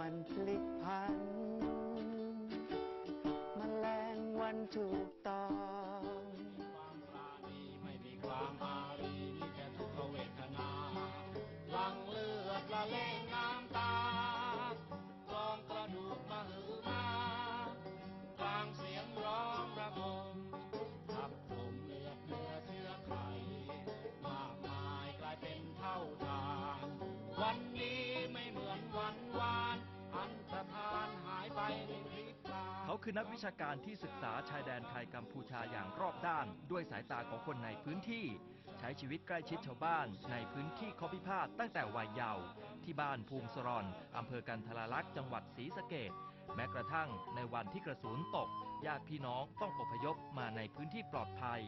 มันพลิกพันมแมลงวันถูกต้องความปราณีไม่มีความอารีมีแต่ทุกขเวทนาลังเลือดละเลงน้ำตากลองกระดูกมาหือมากลางเสียงร้องระงมทับถมเลือดเนื้อเชื้อไขมากมายกลายเป็นเท่าทานวันนี้ไม่ คือนักวิชาการที่ศึกษาชายแดนไทยกัมพูชาอย่างรอบด้าน ด้วยสายตาของคนในพื้นที่ ใช้ชีวิตใกล้ชิดชาวบ้าน ในพื้นที่ข้อพิพาทตั้งแต่วัยเยาว์ที่บ้านภูมิสรอนอำเภอกันทลาลักษ์จังหวัดศรีสะเกด แม้กระทั่งในวันที่กระสุนตกญาติพี่น้องต้องอพยพมาในพื้นที่ปลอดภัย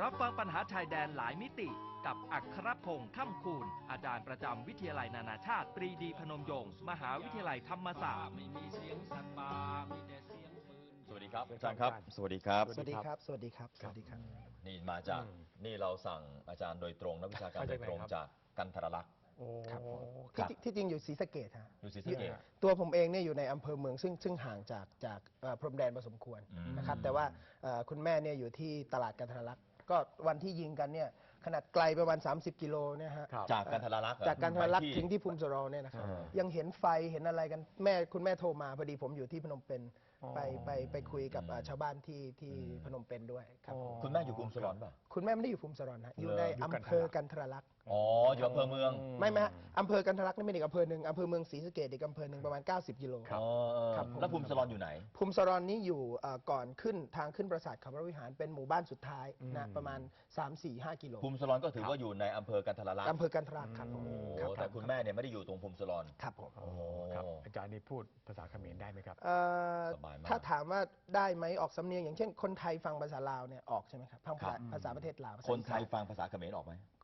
รับฟังปัญหาชายแดนหลายมิติกับอัครพงษ์ข้ามคูณ อาจารย์ประจำวิทยาลัยนานาชาติ ปรีดีพนมยงค์มหาวิทยาลัยธรรมศาสตร์ไม่มีเสียงสัตว์ป่ามีแต่เสียงปืนสวัสดีครับสวัสดีอาจารย์ครับครับ สวัสดีครับ สวัสดีครับ สวัสดีครับ สวัสดีครับ นี่มาจากอืมนี่เราสั่งอาจารย์โดยตรงนักวิชาการมาโดจากยตรงไหนครับจากกันทรลักษณ์ โอ้ครับผมครับที่ที่จริงอยู่ศรีสะเกดฮะอยู่ศรีสะเกษ ตัวผมเองเนี่ยอยู่ในอำเภอเมืองซึ่งซึ่งห่างจากจากเอ่อพรมแดนพอสมควรอืม นะครับ แต่ว่าเอ่อคุณแม่เนี่ยอยู่ที่ตลาดกันทรลักษณ์ก็วันที่ยิงกันเนี่ยขนาดไกลประมาณ 30 กิโลเนี่ยฮะ ครับ จากกันทรลักษณ์เหอจากกันทรลักษณ์ไป ถึงที่ภูมิสโรเนี่ยนะครับ อ่ายังเห็นไฟเห็นอะไรกันแม่คุณแม่โทรมาพอดีผมอยู่ที่พนมเปญอ๋อไปไปไปคุยกับเอ่อชาวบ้านที่ที่พนมเปญด้วยครับอ๋อคุณแม่อยู่ภูมิสรอนป่ะ คุณแม่ไม่ได้อยู่ภูมิสโรนะอยู่เหรอในอยู่กันทรลักษณ์อำเภอกันทรลักษณ์อ๋ออยู่อำเภอเมืองไม่ไม่ฮะอำเภอกันทรลักษณ์นี่เป็นอีกอำเภอหนึ่งอำเภอเมืองศรีสะเกดอีกอำเภอหนึ่งประมาณ 90กิโล อ๋อเออครับผม แล้วภูมิสรอนอยู่ไหน ภูมิสรอนนี้อยู่เอ่อก่อนขึ้นทางขึ้นปราสาทเขาพระวิหารเป็นหมู่บ้านสุดท้ายนะประมาณ 3 4 5 กิโลภูมิสรอนก็ถือว่าอยู่ในอำเภอกันทรลักษณ์อำเภอกันทรลักษณ์ครับผมโอ้ครับแต่คุณแม่เนี่ยไม่ได้อยู่ตรงภูมิสรอน ครับผม โอ้ครับ อาจารย์นี่พูดภาษาเขมรได้ไหมครับ เอ่อสบายมากถ้าถามว่าได้ไหมออกสำเนียงอย่างเช่นคนไทยฟังภาษาลาวเนี่ยออกใช่ไหมครับฟังภาษาภาษาประเทศลาวภาษาคนไทยอีสาฟังภาษาเขมรออกไหมเอ่อ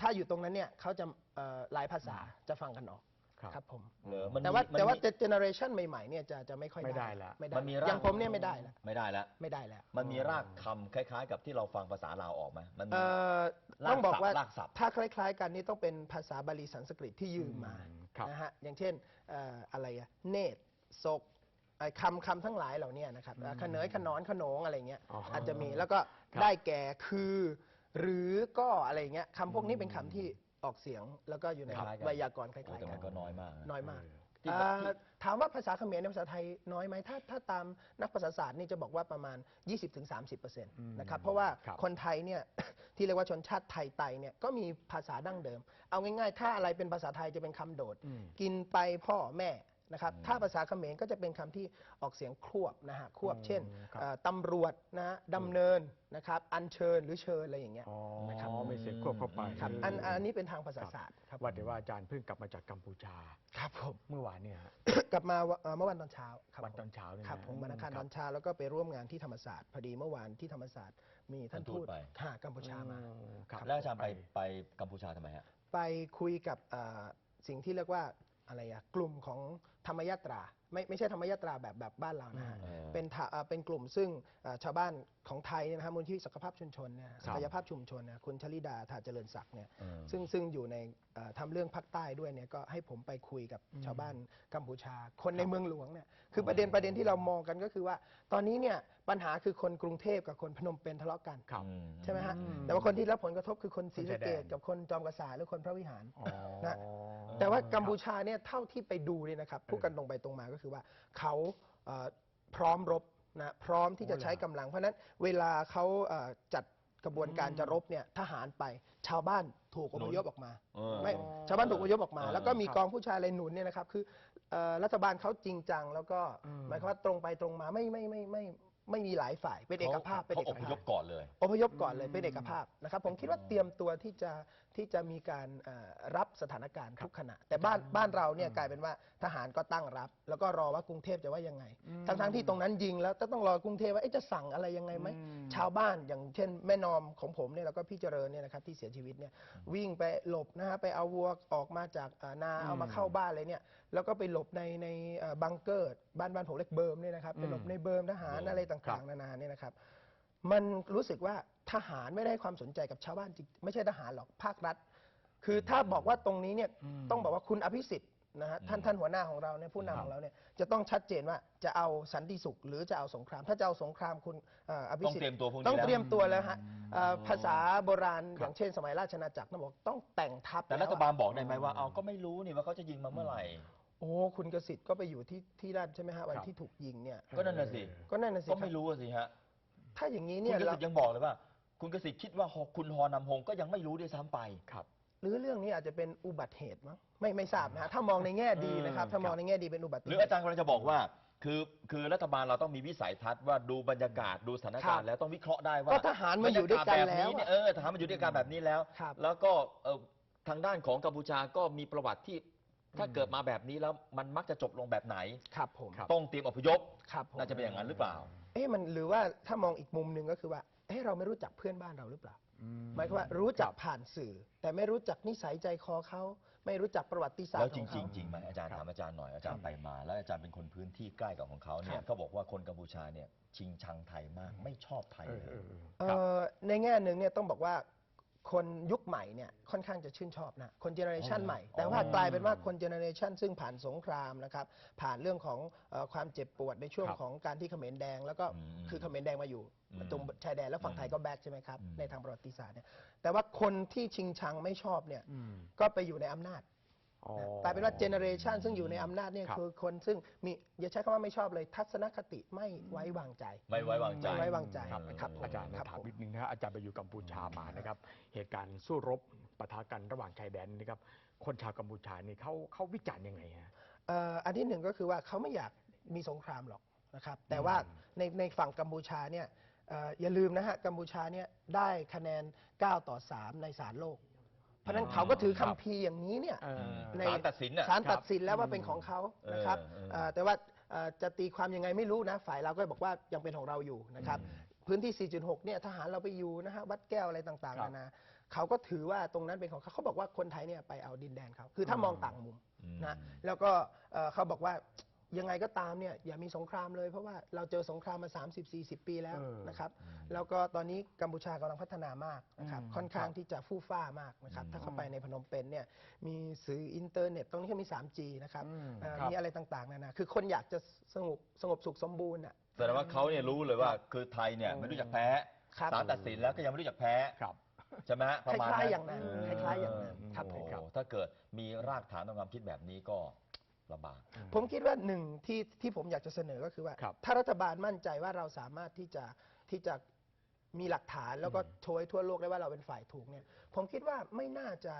ถ้าอยู่ตรงนั้นเนี่ยเขาจะเอ่อหลายภาษาจะฟังกันออกครับครับผมเหรอมันแต่ว่ามันแต่ว่ามีเจเนอเรชันใหม่ๆเนี่ยจะจะไม่ค่อยไม่ได้ละไม่ได้มันมีราก อย่างผมเนี่ยไม่ได้ละไม่ได้แล้ว ไม่ได้แล้วมันมีรากคำคล้าย ๆ กับที่เราฟังภาษาลาวออกไหมมันมี เอ่อลากต้องบอกว่าศัพท์ลากศัพท์ถ้าคล้าย ๆ กันนี่ต้องเป็นภาษาบาลีสันสกฤตที่ยืมมาอืมครับ นะฮะอย่างเช่นเอ่ออะไรอะเนตรศกไอ้คำคำทั้งหลายเหล่าเนี้นะครับเอ่อขเนยขนอนขนงอะไรเงี้ยอ๋อออาจจะมีแล้วก็ครับได้แก่คือ หรือก็อะไรเงี้ยคำพวกนี้เป็นคำที่ออกเสียงแล้วก็อยู่ในคล้ายๆกันไวยากรณ์คล้ายโอ้แต่ๆกัมันน ก็น้อยมากะน้อยมากที่เอ่อถามว่าภาษาเขมรในภาษาไทยน้อยไหมถ้าถ้าตามนักภาษาศาสตร์นี่จะบอกว่าประมาณ 20-30%นะครับเพราะว่าครับ คนไทยเนี่ย ที่เรียกว่าชนชาติไทยไตเนี่ยก็มีภาษาดั้งเดิม เอาง่ายๆ ถ้าอะไรเป็นภาษาไทยจะเป็นคำโดดอืมกินไปพ่อแม่ นะครับถ้าภาษาเขมรก็จะเป็นคำที่ออกเสียงควบนะฮะควบเช่นครับเอ่อตำรวจนะฮะดำเนินนะครับอัญเชิญหรือเชิญอะไรอย่างเงี้ยอ๋อนะครับไม่เสียงควบเข้าไปครับอันอันนี้เป็นทางภาษาศาสตร์ครับว่าแต่ว่าอาจารย์เพิ่งกลับมาจากกัมพูชาครับผมเมื่อวานเนี่ยฮะกลับมาวันเอ่อเมื่อวันตอนเช้าครับวันตอนเช้าเนี่ยนะครับผมวันอังคารครับตอนเช้าแล้วก็ไปร่วมงานที่ธรรมศาสตร์พอดีเมื่อวานที่ธรรมศาสตร์มีท่านท่านทูทูตตไปค่ะกัมพูชามาอืมครับแล้วอาจารย์ไปไปกัมพูชาทำไมฮะไปคุยกับเอ่อสิ่งที่เรียกว่าอะไรอะกลุ่มของ ธรรมยาตรา ไม่ไม่ใช่ธรรมยาตราแบบแบบบ้านเรานะฮะอืมเป็นทะเอ่อเป็นกลุ่มซึ่งเอ่อชาวบ้านของไทยเนี่ยนะฮะมูลที่ศักยภาพชุมชนเนี่ยศักยภาพชุมชนเนี่ยคุณชลิดาถาเจริญศักดิ์เนี่ยอืม ซึ่งซึ่งอยู่ในเอ่อทำเรื่องภาคใต้ด้วยเนี่ยก็ให้ผมไปคุยกับชาวบ้านกัมพูชา คนในเมืองหลวงเนี่ยคือประเด็นประเด็นที่เรามองกันก็คือว่า ตอนนี้เนี่ยปัญหาคือคนกรุงเทพกับคนพนมเปญทะเลาะกัน ครับ อืม ใช่ไหมฮะอืมแต่ว่าคนที่รับผลกระทบคือคนศรีคนสะชายแดนเกดกับคนจอมกษัตริย์หรือคนพระวิหารอ๋อนะ แต่ว่ากัมพูชาเนี่ยเท่าที่ไปดูเนี่ยนะครับพูดกันตรงไปตรงมาก็คือว่าเขาเอ่อพร้อมรบนะพร้อมที่จะใช้กำลัง เพราะฉะนั้นเวลาเขาเอ่อจัดกระบวนการจะรบเนี่ยทหารไปชาวบ้านถูกอพยพออกมาเออไม่ชาวบ้านถูกอพยพออกมาเออแล้วก็มีกองผู้ชายอะไรหนุนเนี่ยนะครับคือเอ่อรัฐบาลเขาจริงจัง แล้วก็หมายความว่าตรงไปตรงมาไม่ไม่ไม่ไม่ไม่มีหลายฝ่ายเป็นเอกภาพเป็นเขาเออกพภายพพก่อนเลยอพยพก่อนเลยเป็นเอกภาพนะครับผมคิดว่าเตรียมตัวที่จะ ที่จะมีการเอ่อรับสถานการณ์ทุกขณะ แต่บ้านบ้านเราเนี่ยกลายเป็นว่าทหารก็ตั้งรับ แล้วก็รอว่ากรุงเทพจะว่ายังไง ทั้งทั้งๆที่ตรงนั้นยิงแล้วก็ต้องรอกรุงเทพว่าเอ๊ะจะสั่งอะไรยังไงไหมชาวบ้านอย่างเช่น แม่นอมของผมเนี่ยแล้วก็พี่เจริญเนี่ยนะครับที่เสียชีวิตเนี่ยวิ่งไปหลบนะฮะไปเอาวัวออกมาจากเอ่อนาเอามาเข้าบ้านเลยเนี่ยแล้วก็ไปหลบในในเอ่อบังเกอร์บ้านบ้านผมเล็กเบิร์มเนี่ยนะครับไปหลบในเบิร์มทหารอะไรต่างๆนานาเนี่ยนะครับ มันรู้สึกว่าทหารไม่ได้ให้ความสนใจกับชาวบ้านจริงไม่ใช่ทหารหรอกภาครัฐ คือถ้าบอกว่าตรงนี้เนี่ยต้องบอกว่าคุณอภิสิทธิ์นะฮะท่านท่านหัวหน้าของเราเนี่ยผู้นำของเราเนี่ยจะต้องชัดเจนว่าจะเอาสันติสุข หรือจะเอาสงคราม ถ้าจะเอาสงครามคุณเอ่ออภิต้องสิทเตรียมธิ์ตัวพวกนี้ต้องแล้วเตรียมตัวแล้วฮะเอ่อภาษาโบราณอย่างเช่นสมัยราชอาณาจักรต้องบอกต้องแต่งทัพแต่ล้รัวฐอะบาลบอกได้ไหมว่าเอาก็ไม่รู้นี่ว่าเขาจะยิงมาเมื่อไหร่ โอ้คุณกสิทธิ์ก็ไปอยู่ที่ที่นั่นใช่ไหมฮะวันครับที่ถูกยิงเนี่ยก็นั่นน่ะสิก็นั่นน่ะสิก็คไม่รับรู้อะสิฮะ ถ้าอย่างนี้คุเนี่ณยกเราสิทธิ์ยังบอกเลยว่า คุณกสิทธิ์คิดว่าคุณฮอนำฮงก็ยังไม่รู้ด้วยซ้ำไปครับ หรือเรื่องนี้อาจจะเป็นอุบัติเหตุมั้งไม่ไม่ทราบนะฮะถ้ามองในแง่ดีนะครับ ถ้ามองในแง่ดีเป็นอุบัติหเหรือตุอาจารย์กำลังจะบอกว่าคือคือรัฐบาลเราต้องมีวิสัยทัศน์ว่าดูบรรยากาศดูสถานการครัณ์บแล้วต้องวิเคราะห์ได้ว่าก็ทหารมาอยู่ด้วยกันแล้วบรรากาศบบนี้อะเนี่ยเออทหารมาอยู่ด้วยกันแบบนี้แล้วครับแล้วก็เอ่อทางด้านของกัมพูชาก็มีประวัติที่ ถ้าเกิดมาแบบนี้แล้วมันมักจะจบลงแบบไหน ครับผมครับ ต้องเตรียมอพยพครับผม น่าจะเป็นอย่างนั้นหรือเปล่า เอ๊ะมันหรือว่าถ้ามองอีกมุมหนึ่งก็คือว่าเอ๊ะเราไม่รู้จักเพื่อนบ้านเราหรือเปล่า หมายความว่ารู้จักผ่านสื่อ แต่ไม่รู้จักนิสัยใจคอเขาไม่รู้จักประวัติศาสตแล้วร์จของริเขางๆจริงไหมอาจารย์ถามอาจารย์หน่อยอาจารย์ไปมา แล้วอาจารย์เป็นคนพื้นที่ใกล้กับของเขาเนี่ครัยบเขาบอกว่าคนกัมพูชาเนี่ยชิงชังไทยมากไม่ชอบไทยเออเลย เออเออเอ่ครับอในแง่หนึ่งเนี่ยต้องบอกว่า คนยุคใหม่เนี่ยค่อนข้างจะชื่นชอบนะคนเจเนอเรชันอ๋อใหม่ แต่ว่ากลายเป็นว่าคนเจเนอเรชันซึ่งผ่านสงครามนะครับผ่านเรื่องของเอ่อความเจ็บปวดในช่วงครับของการที่เขมรแดง แล้วก็อืมคือเขมรแดงมาอยู่อืมตรงชายแดนแล้วฝั่งไทยก็แบ็กใช่ไหมครับอืม ในทางประวัติศาสตร์เนี่ยแต่ว่าคนที่ชิงชังไม่ชอบเนี่ยอืมก็ไปอยู่ในอำนาจอ๋อ กลายเป็นว่าเจเนอเรชันซึ่งอยู่ในอำนาจเนี่ยครับคือคนซึ่งมีอย่าใช้คำว่าไม่ชอบเลย ทัศนคติไม่ไว้วางใจ ไม่ไว้วางใจไม่ไว้วางใจครับครับผมอาจารย์ครับถามผมนิดนึงนะฮะอาจารย์ไปอยู่กัมพูชามานะครับ เหตุการณ์สู้รบปะทะกันระหว่างชายแดนนี่ครับคนชาวกัมพูชานี่เขาเขาวิจารณ์ยังไงฮะเอ่ออันที่หนึ่งก็คือว่าเขาไม่อยากมีสงครามหรอกนะครับ แต่ว่าในในฝั่งกัมพูชาเนี่ยเอ่ออย่าลืมนะฮะกัมพูชาเนี่ยได้คะแนน 9 ต่อ 3 ในศาลโลกเพ ราะฉะนั้นอ๋อเขาก็ถือครับคัมภีร์อย่างนี้เนี่ยเออในศาลตัดสินน่ะ ศาลตัดสินแล้วว่าเป็นของเขานะครับเออเออ เอ่อแต่ว่าเอ่อจะตีความยังไงไม่รู้นะ ฝ่ายเราก็บอกว่ายังเป็นของเราอยู่นะครับพื้นที่ 4.6 เนี่ยทหารเราไปอยู่นะฮะวัดแก้วอะไรต่างครัๆบนานาเขาก็ถือว่าตรงนั้นเป็นของเขาเขาบอกว่าคนไทยเนี่ยไปเอาดินแดนเขาคือถ้ามองต่างมุมอืมนะแล้วก็เอ่อเขาบอกว่า ยังไงก็ตามเนี่ยอย่ามีสงครามเลยเพราะว่าเราเจอสงครามมา 30-40 ปีแล้วเออนะครับแล้วก็ตอนนี้กัมพูชากำลังพัฒนามากนะครับอืมค่อนข้างครับที่จะฟู่ฟ้ามากนะครับถ้าเข้าไปในพนมเปญเนี่ยมีสื่ออินเทอร์เน็ตตรงนี้ก็มี 3G นะครับอืมเอ่อครับมีอะไรต่างๆนานาคือคนอยากจะสงบสงบสุขสมบูรณ์อะแสดงว่าเขาเนี่ยรู้เลยว่าคือไทยเนี่ยไม่รู้จักแพ้ครับศาลตัดสินแล้วก็ยังไม่รู้จักแพ้ครับใช่ไหมฮะปคระมาณล้ายๆอย่างนั้นเคล้ายๆอย่างนั้นครับผมโอ้ถ้าเกิดมีรากฐานทางความคิดแบบนี้ก็ ลำบาก ผมคิดว่าหนึ่งที่ที่ผมอยากจะเสนอก็คือว่า ครับถ้ารัฐบาลมั่นใจว่าเราสามารถที่จะที่จะมีหลักฐานแล้วก็โชว์ให้ทั่วโลกได้ว่าเราเป็นฝ่ายถูกเนี่ย ผมคิดว่าไม่น่าจะ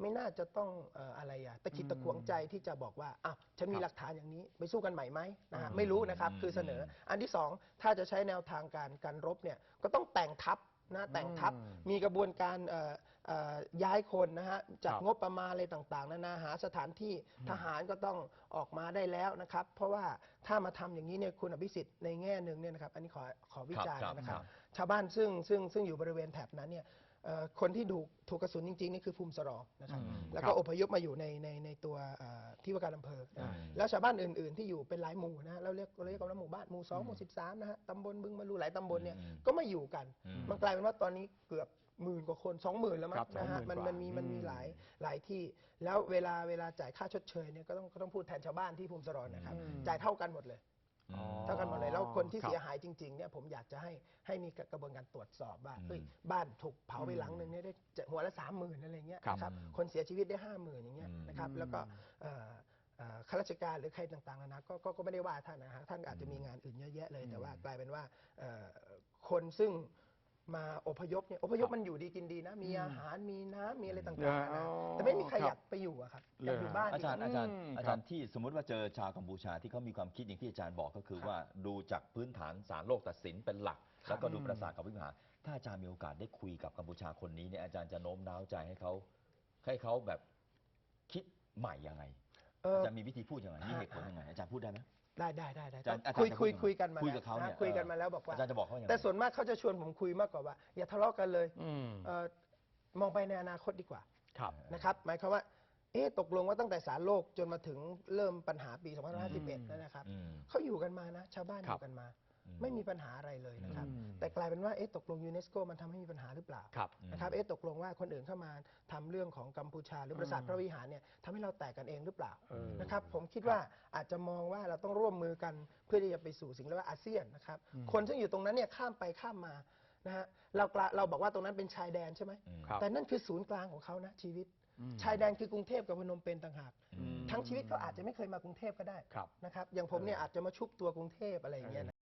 ไม่น่าจะต้องเอ่ออะไรอะตะขิดตะขวงใจที่จะบอกว่าอ้าวฉันมีหลักฐานอย่างนี้ไปสู้กันใหม่ไหมนะฮะไม่รู้นะครับคือเสนอ อันที่สองถ้าจะใช้แนวทางการการรบเนี่ยก็ต้องแต่งทัพนะแต่งทัพอืมมีกระบวนการเอ่อเอ่อ ย้ายคนนะฮะจัดครับงบประมาณอะไรต่างๆนานาหาสถานที่ทหารก็ต้องออกมาได้แล้วนะครับ เพราะว่าถ้ามาทำอย่างนี้เนี่ยคุณอภิสิทธิ์ในแง่หนึ่งเนี่ยนะครับ อันนี้ขอขอวิจารณ์ครับนะครับครับ ชาวบ้านซึ่งซึ่งซึ่งอยู่บริเวณแถบนั้นเนี่ยเอ่อคนที่ถูกถูกกระสุนจริงๆนี่คือภูมิสรอนะครับอืมแล้วคก็รับอพยพมาอยู่ในในในตัวเอ่อที่ว่าการอำเภอนะอืมแล้วชาวบ้านอื่น ๆ ที่อยู่เป็นหลายหมู่นะเราเรียกเราเรียกกันว่าหมู่บ้านหมู่สองหมู่สิบสามนะฮะตำบลบึงมารูหลายตำบลเนี่ยอืมก็มาอยู่กันอืมมันกลายเป็นว่าตอนนี้เกือบ หมื่นกว่าคนสองหมื่นแล้วมั้ครังบนะฮะ20,000มันกว่ามันมีมันมีอืม หลายหลายที่ แล้วเวลาเวลาจ่ายค่าชดเชยเนี่ยก็ต้องก็ต้องพูดแทนชาวบ้านที่ภูมิสรอนนะครับอืมจ่ายเท่ากันหมดเลยอืมเท่ากันหมดเลยแล้วคนที่ครับ เสียหายจริงๆเนี่ยผมอยากจะให้ให้มีกระบวนการตรวจสอบว่าอืมเฮ้ยบ้านถูกเผาไปหลังหนึ่งเนี่ยได้จะหัวละสามหมื่นอะไรเงี้ยครับนะครับอืมคนเสียชีวิตได้ห้าหมื่นอย่างเงี้ยอืมนะครับแล้วก็เอ่อเอ่อข้าราชการหรือใครต่างๆนานาก็ก็ก็ไม่ได้ว่าท่านนะฮะท่านอาจจะมีงานอื่นเยอะแยะเลยแต่ว่ากลายเป็นว่าเอ่อคนซึ่ง มาอพยพเนี่ยอพยพมันอยู่ดีกินดีนะ มีอาหารมีน้ำมีอะไรต่างๆนานาแต่ไม่มีใครครับอยากไปอยู่อะครับอยากอยู่บ้านอาจารย์ดีกว่อาจารย์อืมอาจารย์ที่สมมติว่าเจอชาวกัมพูชาที่เขามีความคิดอย่างที่อาจารย์บอกก็คือว่าดูจากพื้นฐานสารโลกตัดสินเป็นหลัก แล้วก็ดูประสาทกับวิหารถ้าอาจารย์มีโอกาสได้คุยกับกัมพูชาคนนี้เนี่ยอาจารย์จะโน้มน้าวใจให้เขาให้เขาแบบคิดใหม่ยังไงเอออาจารย์มีวิธีพูดยังไงมีเหตุผลยังไงอาจารย์พูดได้ไหม ได้ได้ได้ได้อาจารย์อาจารย์คุยจะคุยพูดยังไงคุยกันมาคุยแล้วกับเขาเนี่ยะคุยกันเออมาแล้วบอกว่าอาจารย์จะบอกเขายังไงแต่ส่วนมากเขาจะชวนผมคุยมากกว่าว่า อย่าทะเลาะกันเลยอืมเอ่อมองไปในอนาคตดีกว่าครับนะครับ หมายความว่าเอ๊ะตกลงว่าตั้งแต่สารโลกจนมาถึงเริ่มปัญหาปี 2551นั่นนะครับอืมเขาอยู่กันมานะ ชาวบ้านอครับยู่กันมาอืม ไม่มีปัญหาอะไรเลยนะครับอืมแต่กลายเป็นว่าเอ๊ะตกลงยูเนสโกมันทำให้มีปัญหาหรือเปล่าครับนะครับเอ๊ะตกลงว่าคนอื่นเข้ามาทำเรื่องของกัมพูชา หรือปราสาทอืมพระวิหารเนี่ยทำให้เราแตกกันเองหรือเปล่าเออนะครับผมคิดว่าอาจจะมองว่าเราต้องร่วมมือกันเพื่อที่จะไปสู่สิ่งเรียกว่าอาเซียนนะครับอืมคนซึ่งอยู่ตรงนั้นเนี่ยข้ามไปข้ามมานะฮะเรากลาเราบอกว่าตรงนั้นเป็นชายแดนใช่ไหมอืมครับแต่นั่นคือศูนย์กลางของเขานะชีวิตอืมชายแดนคือกรุงเทพกับพนมเปญต่างหากอืมทั้งชีวิตเขาอาจจะไม่เคยมากรุงเทพก็ได้ครับนะครับอย่างผมเนี่ยอาจจะมาชุบตัวกรุงเทพอะไรอย่างเงี้ยนะ